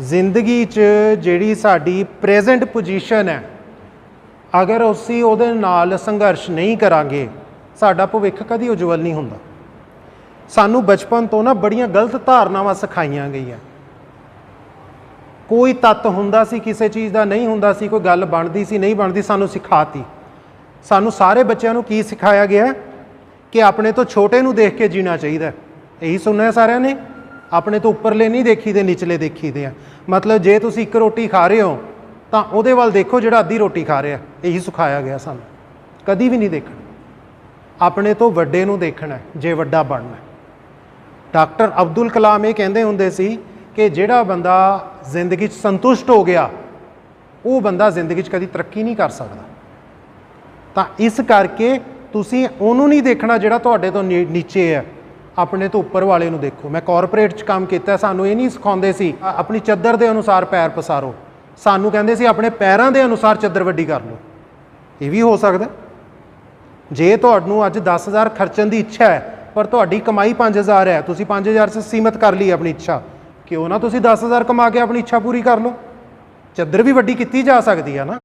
ਜ਼ਿੰਦਗੀ 'ਚ ਜਿਹੜੀ ਸਾਡੀ ਪ੍ਰੈਜ਼ੈਂਟ ਪੋਜੀਸ਼ਨ ਹੈ, ਅਗਰ ਅਸੀਂ ਉਹਦੇ ਨਾਲ ਸੰਘਰਸ਼ ਨਹੀਂ ਕਰਾਂਗੇ, ਸਾਡਾ ਭਵਿੱਖ ਕਦੀ ਉਜਵਲ ਨਹੀਂ ਹੁੰਦਾ। ਸਾਨੂੰ ਬਚਪਨ ਤੋਂ ਨਾ ਬੜੀਆਂ ਗਲਤ ਧਾਰਨਾਵਾਂ ਸਿਖਾਈਆਂ ਗਈਆਂ। ਕੋਈ ਤੱਤ ਹੁੰਦਾ ਸੀ, ਕਿਸੇ ਚੀਜ਼ ਦਾ ਨਹੀਂ ਹੁੰਦਾ ਸੀ, ਕੋਈ ਗੱਲ ਬਣਦੀ ਸੀ, ਨਹੀਂ ਬਣਦੀ, ਸਾਨੂੰ ਸਿਖਾਤੀ। ਸਾਨੂੰ ਸਾਰੇ ਬੱਚਿਆਂ ਨੂੰ ਕੀ ਸਿਖਾਇਆ ਗਿਆ? ਕਿ ਆਪਣੇ ਤੋਂ ਛੋਟੇ ਨੂੰ ਦੇਖ ਕੇ ਜੀਣਾ ਚਾਹੀਦਾ। ਇਹੀ ਸੁਣਿਆ ਸਾਰਿਆਂ ਨੇ? ਆਪਣੇ ਤੋਂ ਉੱਪਰਲੇ ਨਹੀਂ ਦੇਖੀਦੇ, ਨਿਚਲੇ ਦੇਖੀਦੇ ਆ। ਮਤਲਬ ਜੇ ਤੁਸੀਂ ਇੱਕ ਰੋਟੀ ਖਾ ਰਹੇ ਹੋ, ਤਾਂ ਉਹਦੇ ਵੱਲ ਦੇਖੋ ਜਿਹੜਾ ਅੱਧੀ ਰੋਟੀ ਖਾ ਰਿਹਾ। ਇਹੀ ਸਿਖਾਇਆ ਗਿਆ ਸਾਨੂੰ। ਕਦੀ ਵੀ ਨਹੀਂ ਦੇਖਣਾ। ਆਪਣੇ ਤੋਂ ਵੱਡੇ ਨੂੰ ਦੇਖਣਾ ਜੇ ਵੱਡਾ ਬਣਨਾ ਡਾਕਟਰ ਅਬਦੁਲ ਕਲਾਮ ਇਹ ਕਹਿੰਦੇ ਹੁੰਦੇ ਸੀ ਕਿ ਜਿਹੜਾ ਬੰਦਾ ਜ਼ਿੰਦਗੀ 'ਚ ਸੰਤੁਸ਼ਟ ਹੋ ਗਿਆ, ਉਹ ਬੰਦਾ ਜ਼ਿੰਦਗੀ 'ਚ ਕਦੀ ਤਰੱਕੀ ਨਹੀਂ ਕਰ ਸਕਦਾ। ਤਾਂ ਇਸ ਕਰਕੇ ਤੁਸੀਂ ਉਹਨੂੰ ਨਹੀਂ ਦੇਖਣਾ ਜਿਹੜਾ ਤੁਹਾਡੇ ਤੋਂ ਨੀ- ਨੀਚੇ ਹੈ। ਆਪਣੇ ਤੋਂ ਉੱਪਰ ਵਾਲੇ ਨੂੰ ਦੇਖੋ। ਮੈਂ ਕਾਰਪੋਰੇਟ 'ਚ ਕੰਮ ਕੀਤਾ, ਸਾਨੂੰ ਇਹ ਨਹੀਂ ਸਿਖਾਉਂਦੇ ਸੀ, ਆਪਣੀ ਚੱਦਰ ਦੇ ਅਨੁਸਾਰ ਪੈਰ ਪਸਾਰੋ। ਸਾਨੂੰ ਕਹਿੰਦੇ ਸੀ, ਆਪਣੇ ਪੈਰਾਂ ਦੇ ਅਨੁਸਾਰ ਚੱਦਰ ਵੱਡੀ ਕਰ ਲਓ। ਇਹ ਵੀ ਹੋ ਸਕਦਾ। ਜੇ ਤੁਹਾਨੂੰ ਅੱਜ 10000 ਖਰਚਣ ਦੀ ਇੱਛਾ ਹੈ, ਪਰ ਤੁਹਾਡੀ ਕਮਾਈ 5000 ਹੈ, ਤੁਸੀਂ 5000 ਸੇ ਸੀਮਤ ਕਰ ਲਈ ਆਪਣੀ ਇੱਛਾ, ਕਿਉਂ ਨਾ ਤੁਸੀਂ 10000 ਕਮਾ ਕੇ ਆਪਣੀ ਇੱਛਾ ਪੂਰੀ ਕਰ ਲਓ। ਚੱਦਰ ਵੀ ਵੱਡੀ ਕੀਤੀ ਜਾ ਸਕਦੀ ਹੈ ਨਾ।